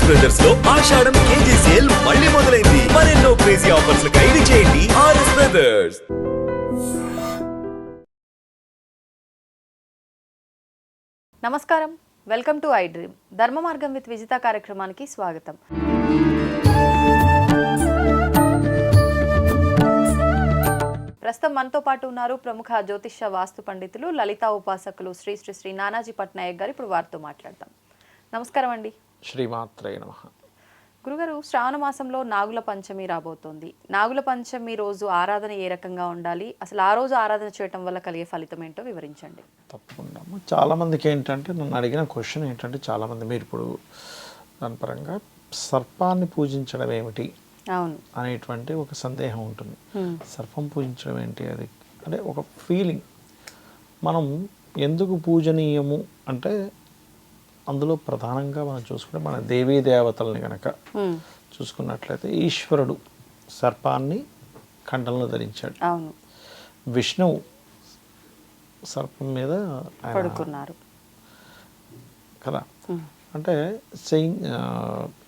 RS బ్రదర్స్లో ఆషాఢం KG sale మళ్ళీ మొదలైంది. మరెన్నో క్రేజీ ఆఫర్స్ ఖైదీ చేయండి. ఆర్ఎస్ బ్రదర్స్ నమస్కారం. Welcome to I dream Dharma Margam with Vijitha కార్యక్రమానికి స్వాగతం. ప్రస్తుతం మనతో పాటు ఉన్నారు ప్రముఖ జ్యోతిష వాస్తు పండితులు లలితా ఉపాసకులు శ్రీ శ్రీ శ్రీ నానాజీ పట్నాయక్ గారు. ఇప్పుడు వారితో మాట్లాడతాం నమస్కారం అండి. శ్రీమాత్రే నమ. గురుగారు శ్రావణ మాసంలో నాగుల పంచమి రాబోతోంది. నాగుల పంచమి రోజు ఆరాధన ఏ రకంగా ఉండాలి? అసలు ఆ రోజు ఆరాధన చేయటం వల్ల కలిగే ఫలితం ఏంటో వివరించండి. తప్పకుండా. చాలామందికి ఏంటంటే నన్ను అడిగిన క్వశ్చన్ ఏంటంటే చాలామంది మీరు ఇప్పుడు దాని పరంగా సర్పాన్ని పూజించడం ఏమిటి? అవును. అనేటువంటి ఒక సందేహం ఉంటుంది. సర్పం పూజించడం ఏంటి? అది అంటే ఒక ఫీలింగ్ మనం ఎందుకు పూజనీయము? అంటే అందులో ప్రధానంగా మనం చూసుకుంటే మన దేవీ దేవతల్ని కనుక. చూసుకున్నట్లయితే ఈశ్వరుడు సర్పాన్ని కంఠంలో ధరించాడు. విష్ణువు సర్పం మీద పడుకున్నారు. కదా? అంటే సెయిన్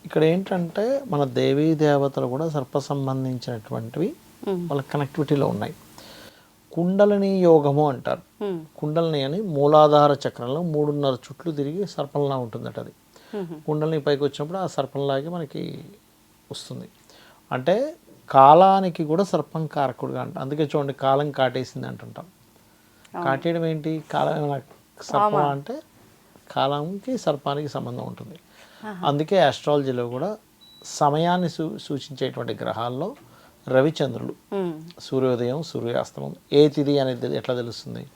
ఇక్కడ ఏంటంటే మన దేవీ దేవతలు కూడా సర్ప సంబంధించినటువంటివి వాళ్ళ కనెక్టివిటీలో ఉన్నాయి. కుండలిని యోగము అంటారు. కుండలిని అని మూలాధార చక్రంలో మూడున్నర చుట్లు తిరిగి సర్పంలా ఉంటుందట అది. కుండలిని పైకి వచ్చినప్పుడు ఆ సర్పంలాగే మనకి వస్తుంది. అంటే కాలానికి కూడా సర్పం కారకుడుగా అంట. అందుకే చూడండి కాలం కాటేసింది అంటుంటాం. కాటేయడం ఏంటి? కాలం సర్పం అంటే కాలంకి సర్పానికి సంబంధం ఉంటుంది. అందుకే ఆస్ట్రాలజీలో కూడా సమయాన్ని సూ సూచించేటువంటి గ్రహాల్లో రవిచంద్రులు సూర్యోదయం సూర్యాస్తమం ఏ తిథి అనేది ఎట్లా తెలుస్తుంది?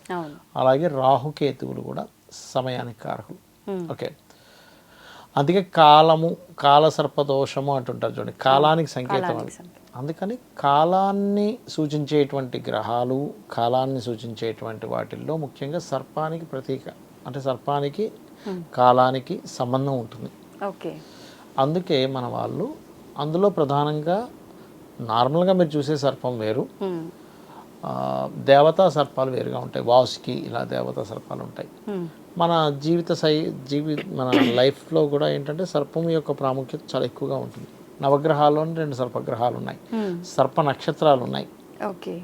అలాగే రాహుకేతువులు కూడా సమయానికి కారకులు ఓకే. అందుకే కాలము కాల సర్పదోషము అంటుంటారు చూడండి. కాలానికి సంకేతం అది. అందుకని కాలాన్ని సూచించేటువంటి గ్రహాలు కాలాన్ని సూచించేటువంటి వాటిల్లో ముఖ్యంగా సర్పానికి ప్రతీక. అంటే సర్పానికి కాలానికి సంబంధం ఉంటుంది. ఓకే. అందుకే మన వాళ్ళు అందులో ప్రధానంగా నార్మల్గా మీరు చూసే సర్పం వేరు. దేవతా సర్పాలు వేరుగా ఉంటాయి. వాసుకి ఇలా దేవతా సర్పాలు ఉంటాయి. మన జీవిత శై జీవి మన లైఫ్లో కూడా ఏంటంటే సర్పం యొక్క ప్రాముఖ్యత చాలా ఎక్కువగా ఉంటుంది. నవగ్రహాల్లోనే రెండు సర్పగ్రహాలు ఉన్నాయి. సర్ప నక్షత్రాలు ఉన్నాయి. ఓకే.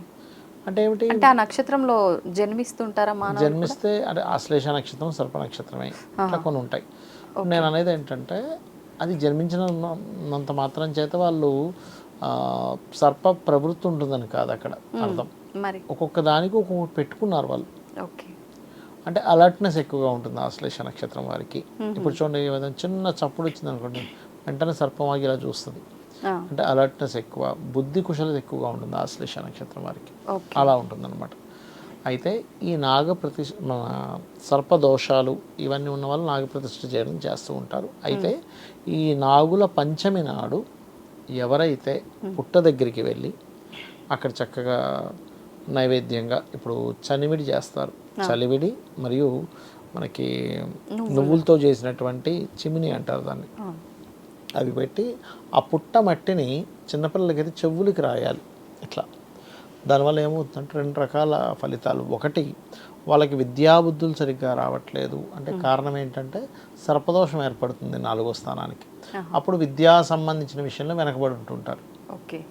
అంటే ఏమిటి? అంటే ఆ నక్షత్రంలో జన్మిస్తుంటారా మానవ జన్మిస్తే అంటే ఆశ్లేష నక్షత్రం సర్ప నక్షత్రమే. ఇట్లా కొన్ని ఉంటాయి. నేను అనేది ఏంటంటే అది జన్మించినంత మాత్రం చేత వాళ్ళు సర్ప ప్రవృత్తి ఉంటుందని కాదు అక్కడ అర్థం. మరి? ఒక్కొక్క దానికి ఒక్కొక్కటి పెట్టుకున్నారు వాళ్ళు. అంటే అలర్ట్నెస్ ఎక్కువగా ఉంటుంది ఆశ్లేష నక్షత్రం వారికి. ఇప్పుడు చూడండి ఏదైనా చిన్న చప్పుడు వచ్చింది అనుకోండి వెంటనే సర్పం ఆగి ఇలా చూస్తుంది. అంటే అలర్ట్నెస్ ఎక్కువ బుద్ధి కుశలత ఎక్కువగా ఉంటుంది ఆశ్లేష నక్షత్రం వారికి. అలా ఉంటుందన్నమాట. అయితే ఈ నాగ ప్రతి మన సర్పదోషాలు ఇవన్నీ ఉన్న వాళ్ళు నాగ ప్రతిష్ఠ చేయడం చేస్తూ ఉంటారు. అయితే ఈ నాగుల పంచమి నాడు ఎవరైతే పుట్ట దగ్గరికి వెళ్ళి అక్కడ చక్కగా నైవేద్యంగా ఇప్పుడు చనివిడి చేస్తారు. చలివిడి మరియు మనకి నువ్వులతో చేసినటువంటి చిమిని అంటారు దాన్ని. అవి పెట్టి ఆ పుట్ట మట్టిని చిన్నపిల్లలకైతే చెవులకి రాయాలి. ఇట్లా. దానివల్ల ఏమవుతుందంటే రెండు రకాల ఫలితాలు. ఒకటి వాళ్ళకి విద్యాబుద్ధులు సరిగ్గా రావట్లేదు. అంటే కారణం ఏంటంటే సర్పదోషం ఏర్పడుతుంది నాలుగో స్థానానికి. అప్పుడు విద్యా సంబంధించిన విషయంలో వెనకబడి ఉంటుంటారు. ఓకే.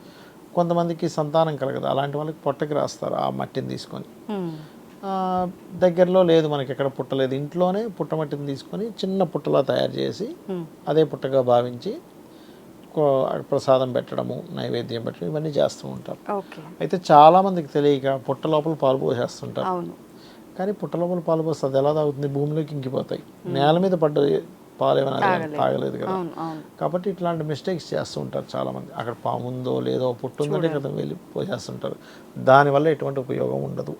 కొంతమందికి సంతానం కలగదు. అలాంటి వాళ్ళకి పొట్టకి రాస్తారు ఆ మట్టిని తీసుకొని. దగ్గరలో లేదు మనకి ఎక్కడ పుట్టలేదు. ఇంట్లోనే పుట్టమట్టిని తీసుకొని చిన్న పుట్టలా తయారు చేసి అదే పుట్టగా భావించి ప్రసాదం పెట్టడము నైవేద్యం పెట్టడం ఇవన్నీ చేస్తూ ఉంటారు. అయితే చాలామందికి తెలియక పుట్ట లోపల పాలు పోసేస్తుంటారు. కానీ పుట్ట లోపల పాలు పోస్తే అది ఎలా తాగుతుంది? భూమిలోకి ఇంకిపోతాయి. నేల మీద పడ్డ పాలు ఏమైనా తాగలేదు. కదా. కాబట్టి ఇట్లాంటి మిస్టేక్స్ చేస్తూ ఉంటారు చాలామంది అక్కడ పాము ఉందో లేదో పుట్టు ఉందంటే కదా వెళ్ళి పోసేస్తుంటారు. దానివల్ల ఎటువంటి ఉపయోగం ఉండదు.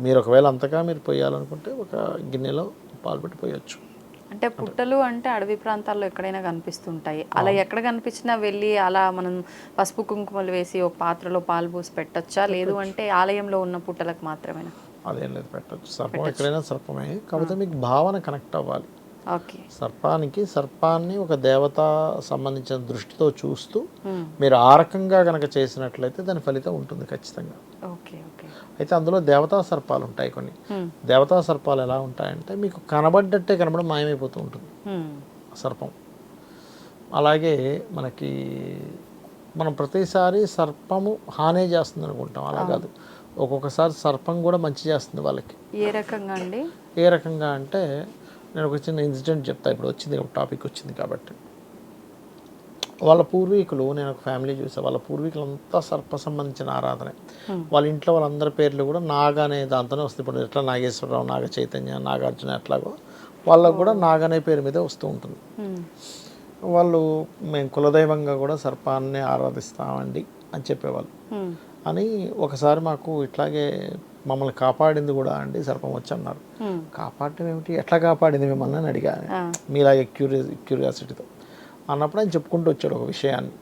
మీరు ఒకవేళ అంతగా మీరు పోయాలనుకుంటే ఒక గిన్నెలో పాలు పెట్టి పోయొచ్చు. అంటే పుట్టలు అంటే అడవి ప్రాంతాల్లో ఎక్కడైనా కనిపిస్తుంటాయి. అలా ఎక్కడ కనిపించినా వెళ్ళి అలా మనం పసుపు కుంకుమలు వేసి ఒక పాత్రలో పాలు పోసి పెట్టొచ్చా? లేదు అంటే ఆలయంలో ఉన్న పుట్టలకు మాత్రమేనా? అదేం లేదు పెట్టచ్చు. సర్పం ఎక్కడైనా సర్పమే. కాకపోతే మీకు భావన కనెక్ట్ అవ్వాలి. ఓకే. సర్పానికి సర్పాన్ని ఒక దేవత సంబంధించిన దృష్టితో చూస్తూ మీరు ఆ రకంగా కనుక చేసినట్లయితే దాని ఫలితం ఉంటుంది ఖచ్చితంగా. అయితే అందులో దేవతా సర్పాలు ఉంటాయి కొన్ని దేవతా సర్పాలు ఎలా ఉంటాయంటే మీకు కనబడ్డట్టే కనబడి మాయమైపోతూ ఉంటుంది. సర్పం. అలాగే మనకి మనం ప్రతిసారి సర్పము హానే చేస్తుంది అనుకుంటాం. అలా కాదు. ఒక్కొక్కసారి సర్పం కూడా మంచి చేస్తుంది వాళ్ళకి. ఏ రకంగా అండి? ఏ రకంగా అంటే నేను ఒక చిన్న ఇన్సిడెంట్ చెప్తా. ఇప్పుడు వచ్చింది టాపిక్ వచ్చింది కాబట్టి. వాళ్ళ పూర్వీకులు నేను ఒక ఫ్యామిలీ చూసా వాళ్ళ పూర్వీకులంతా సర్ప సంబంధించిన ఆరాధన వాళ్ళ ఇంట్లో వాళ్ళందరి పేర్లు కూడా నాగ అనే దాంతోనే వస్తుంది ఇప్పుడు ఎట్లా నాగేశ్వరరావు నాగ చైతన్య నాగార్జున ఎట్లాగో వాళ్ళకు కూడా నాగ అనే పేరు మీదే వస్తూ ఉంటుంది. ఉమ్. వాళ్ళు మేము కులదైవంగా కూడా సర్పాన్ని ఆరాధిస్తామండి అని చెప్పేవాళ్ళు. అని ఒకసారి మాకు ఇట్లాగే మమ్మల్ని కాపాడింది కూడా అండి సర్పం వచ్చి అన్నారు. కాపాడటం ఏమిటి? ఎట్లా కాపాడింది మిమ్మల్ని అని అడిగాను ఆ. మీలాగే క్యూరియస్ క్యూరియాసిటీతో. అన్నప్పుడు ఆయన చెప్పుకుంటూ వచ్చాడు ఒక విషయాన్ని.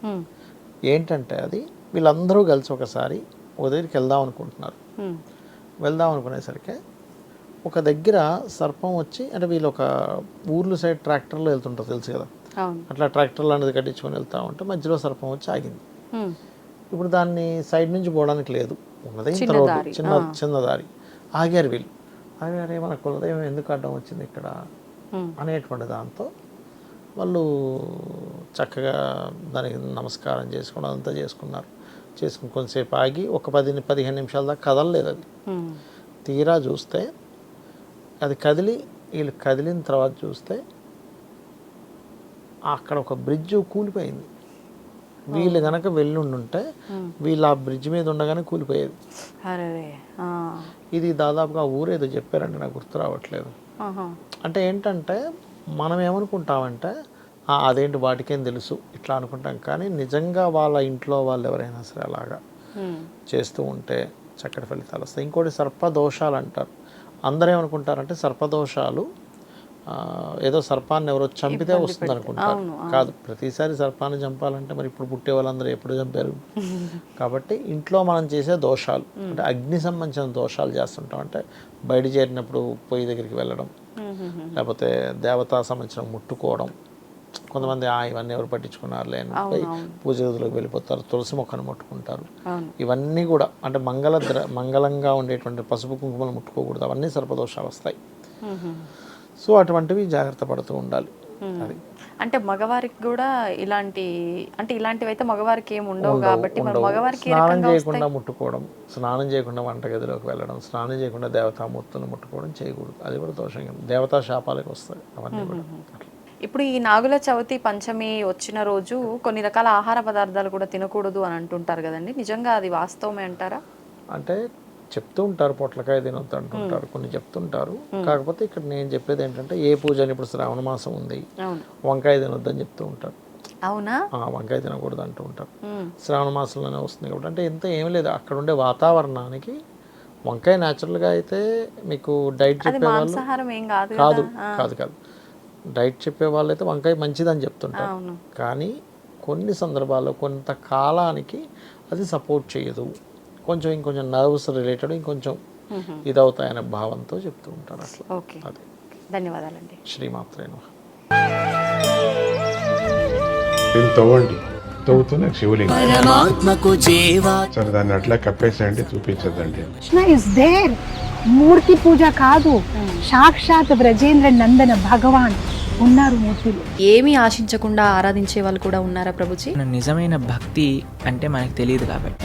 ఏంటంటే అది వీళ్ళందరూ కలిసి ఒకసారి ఒక దగ్గరికి వెళ్దాం అనుకుంటున్నారు. వెళ్దాం అనుకునేసరికి ఒక దగ్గర సర్పం వచ్చి అంటే వీళ్ళు ఒక ఊర్లు సైడ్ ట్రాక్టర్లో వెళ్తుంటారు తెలుసు కదా? అట్లా ట్రాక్టర్లు అనేది కట్టించుకొని వెళ్తా ఉంటే మధ్యలో సర్పం వచ్చి ఆగింది. ఇప్పుడు దాన్ని సైడ్ నుంచి పోవడానికి లేదు. ఉన్నదే ఇంత చిన్న రోడ్డు చిన్న చిన్న దారి. ఆగారు వీళ్ళు. ఆగారే మన కులదైవం ఎందుకు అడ్డం వచ్చింది ఇక్కడ. అనేటువంటి దాంతో వాళ్ళు చక్కగా దానికి నమస్కారం చేసుకోవడం అంతా చేసుకున్నారు. చేసుకుని కొంతసేపు ఆగి ఒక పది పదిహేను నిమిషాల దాకా కదలలేదు అది. తీరా చూస్తే అది కదిలి వీళ్ళు కదిలిన తర్వాత చూస్తే అక్కడ ఒక బ్రిడ్జ్ కూలిపోయింది. వీళ్ళు గనక వెళ్ళుండుంటే వీళ్ళు ఆ బ్రిడ్జ్ మీద ఉండగానే కూలిపోయేది. ఇది దాదాపుగా ఊరేదో చెప్పారండి నాకు గుర్తు రావట్లేదు. అంటే ఏంటంటే మనం ఏమనుకుంటామంటే "ఆ, అదేంటి వాటికేం తెలుసు? ఇట్లా అనుకుంటాం. కానీ నిజంగా వాళ్ళ ఇంట్లో వాళ్ళు ఎవరైనా సరే అలాగా. చేస్తూ ఉంటే చక్కటి ఫలితాలు వస్తాయి. ఇంకోటి సర్పదోషాలు అంటారు అందరూ ఏమనుకుంటారంటే సర్పదోషాలు ఏదో సర్పాన్ని ఎవరో చంపితే వస్తుంది అనుకుంటారు. కాదు ప్రతిసారి సర్పాన్ని చంపాలంటే మరి ఇప్పుడు పుట్టే వాళ్ళందరూ ఎప్పుడు చంపారు? కాబట్టి ఇంట్లో మనం చేసే దోషాలు అంటే అగ్ని సంబంధించిన దోషాలు చేస్తుంటాం. అంటే బయట చేరినప్పుడు పొయ్యి దగ్గరికి వెళ్ళడం. లేకపోతే దేవతా సంబంధించిన ముట్టుకోవడం. కొంతమంది "ఆ, ఇవన్నీ ఎవరు పట్టించుకున్నారు లేని పోయి పూజ గదిలోకి వెళ్ళిపోతారు తులసి మొక్కను ముట్టుకుంటారు. ఇవన్నీ కూడా అంటే మంగళ ద్ర మంగళంగా ఉండేటువంటి పసుపు కుంకుమలు ముట్టుకోకూడదు. అవన్నీ సర్పదోషాలు వస్తాయి. సో అటువంటివి జాగ్రత్త పడుతూ ఉండాలి. అది. అంటే మగవారికి కూడా ఇలాంటి అంటే ఇలాంటివి అయితే మగవారికి ఏమి ఉండవు కాబట్టి. మగవారికి స్నానం చేయకుండా ముట్టుకోవడం స్నానం చేయకుండా వంటగదిలోకి వెళ్ళడం స్నానం చేయకుండా దేవతామూర్తులను ముట్టుకోవడం చేయకూడదు. అది కూడా దోషంగా. దేవతా శాపాలకు వస్తాయి అవన్నీ కూడా. ఇప్పుడు ఈ నాగుల చవితి పంచమి వచ్చిన రోజు కొన్ని రకాల ఆహార పదార్థాలు కూడా తినకూడదు అని అంటుంటారు కదండి. నిజంగా అది వాస్తవమే అంటారా? అంటే చెప్తూ ఉంటారు పొట్లకాయ తినొద్దు అంటుంటారు కొన్ని చెప్తుంటారు. కాకపోతే ఇక్కడ నేను చెప్పేది ఏంటంటే ఏ పూజ అని ఇప్పుడు శ్రావణ మాసం ఉంది వంకాయ తినొద్దు అని చెప్తూ ఉంటారు. అవునా? ఆ, వంకాయ తినకూడదు అంటూ ఉంటారు. శ్రావణ మాసంలోనే వస్తుంది కాబట్టి అంటే ఎంత ఏం లేదు. అక్కడ ఉండే వాతావరణానికి వంకాయ న్యాచురల్గా అయితే మీకు డైట్ అది చెప్పే వాళ్ళు మాంసాహారం ఏం కాదు కాదు కదా? డైట్ చెప్పే వాళ్ళు అయితే వంకాయ మంచిదని చెప్తుంటారు. కానీ కొన్ని సందర్భాల్లో కొంత కాలానికి అది సపోర్ట్ చేయదు. కొంచెం ఇంకొంచెం నర్వ్స్ రిలేటెడ్ ఇంకొంచెం మ్మ్. ఇదవుతాయనే భావంతో చెప్తూ ఉంటారు అట్లా. ఓకే. అది. ధన్యవాదాలండి. శ్రీమాత్రేను తవ్వండి. తవ్వుతూనే శివలింగం. సరే దాన్ని అట్లా కప్పేసేయండి చూపించదండి కృష్ణ ఇస్ దేర్ మూర్తి పూజ కాదు. సాక్షాత్ బ్రజేంద్ర నందన భగవాన్ ఉన్నారు మూర్తిలో. ఏమీ ఆశించకుండా ఆరాధించే వాళ్ళు కూడా ఉన్నారా ప్రభుజీ? నిజమైన భక్తి అంటే మనకు తెలియదు కాబట్టి.